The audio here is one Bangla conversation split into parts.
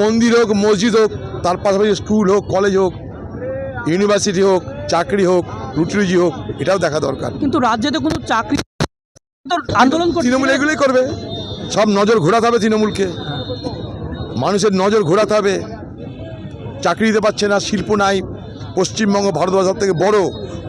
মন্দির হোক মসজিদ হোক তার পাশাপাশি স্কুল হোক কলেজ হোক ইউনিভার্সিটি হোক চাকরি হোক রুটিরুজি হোক এটাও দেখা দরকার। কিন্তু রাজ্যে তো কোনো চাকরি আন্দোলন তৃণমূল এগুলোই করবে। সব নজর ঘোরাতে হবে তৃণমূলকে। মানুষের নজর ঘোরাতে হবে। চাকরি দিতে পারছে না শিল্প নাই। পশ্চিমবঙ্গ ভারতবর্ষ থেকে বড়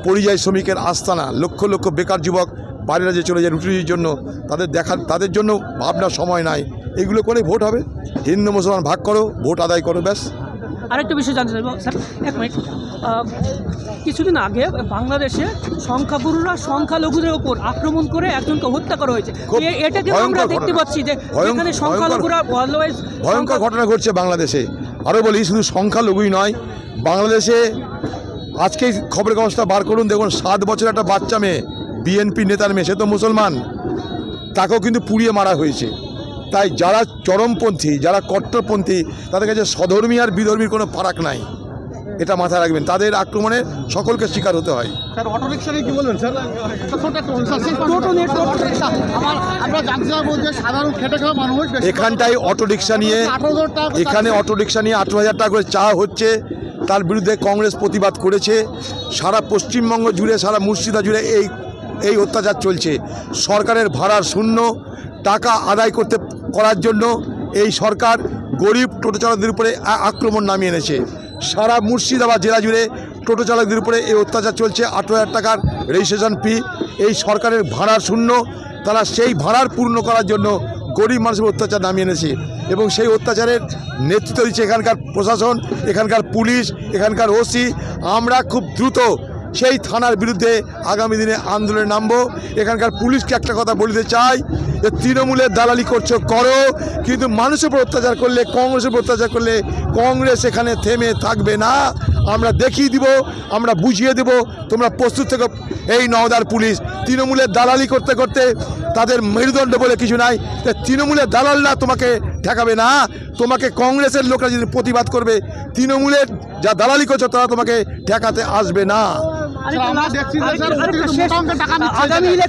পরিযায়ী শ্রমিকের আস্তানা। লক্ষ লক্ষ বেকার যুবক বাইরে রাজ্যে চলে যায় রুটির জন্য। তাদের দেখার তাদের জন্য ভাবনার সময় নাই। এগুলো করে ভোট হবে। হিন্দু মুসলমান ভাগ করো ভোট আদায় করো ব্যাস। আরেকটা বিষয় জানতে চাইব স্যার এক মিনিট। কিছুদিন আগে বাংলাদেশে সংখ্যাগুরুরা সংখ্যালঘুদের ওপর আক্রমণ করে একজনকে হত্যা করা হয়েছে। এটাকে আমরা দেখতে পাচ্ছি যে ভয়ঙ্কর- যেখানে সংখ্যালঘুরা ভয়ঙ্কর ঘটনা ঘটছে বাংলাদেশে। আরও বলি শুধু সংখ্যালঘুই নয় বাংলাদেশে আজকেই খবরের কাগজটা বার করুন। দেখুন সাত বছর একটা বাচ্চা মেয়ে বিএনপি নেতার মেয়ে সে তো মুসলমান। তাকেও কিন্তু পুড়িয়ে মারা হয়েছে। তাই যারা চরমপন্থী যারা কট্টরপন্থী তাদের কাছে স্বধর্মী আর বিধর্মীর কোনো ফারাক নাই। এটা মাথায় রাখবেন। তাদের আক্রমণে সকলকে শিকার হতে হয়। স্যার অটো রিক্সা কি বলবেন? স্যার। আমার যে সাধারণ খেটে খাওয়া মানুষ এখানটায় অটো রিক্সা নিয়ে এখানে অটো রিক্সা নিয়ে আঠেরো হাজার টাকা করে চাওয়া হচ্ছে। তার বিরুদ্ধে কংগ্রেস প্রতিবাদ করেছে। সারা পশ্চিমবঙ্গ জুড়ে সারা মুর্শিদা জুড়ে এই এই অত্যাচার চলছে। সরকারের ভাড়ার শূন্য, টাকা আদায় করতে, করার জন্য এই সরকার গরিব টোটো চালকদের উপরে আক্রমণ নামিয়ে এনেছে। সারা মুর্শিদাবাদ জেলা জুড়ে টোটো চালকদের উপরে এই অত্যাচার চলছে। আঠেরো হাজার টাকার রেজিস্ট্রেশন ফি এই সরকারের ভাড়ার শূন্য, তারা সেই ভাড়ার পূর্ণ করার জন্য গরিব মানুষের অত্যাচার নামিয়ে এনেছে এবং সেই অত্যাচারের নেতৃত্ব দিচ্ছে এখানকার প্রশাসন, এখানকার পুলিশ, এখানকার ওসি। আমরা খুব দ্রুত সেই থানার বিরুদ্ধে আগামী দিনে আন্দোলনে নামবো। এখানকার পুলিশকে একটা কথা বলিতে চাই যে, তৃণমূলের দালালি করছ, করো। কিন্তু মানুষের উপর অত্যাচার করলে, কংগ্রেসের উপর অত্যাচার করলে কংগ্রেস এখানে থেমে থাকবে না। আমরা দেখিয়ে দিব, আমরা বুঝিয়ে দেব। তোমরা প্রস্তুত থেকে। এই নওদার পুলিশ, তৃণমূলের দালালি করতে করতে তাদের মেরুদণ্ড বলে কিছু নাই। তৃণমূলের দালালরা তোমাকে ঠেকাবে না। তোমাকে কংগ্রেসের লোকরা যদি প্রতিবাদ করবে, তৃণমূলের যা দালালি করছ, তারা তোমাকে ঠেকাতে আসবে না। আরেকটা আমরা last- দেখছি যে আরেকটা- স্যার, আরেকটা কিন্তু শেষ- মোটা অঙ্কের টাকা নিচ্ছে আগামী এখানে। ইলেকশন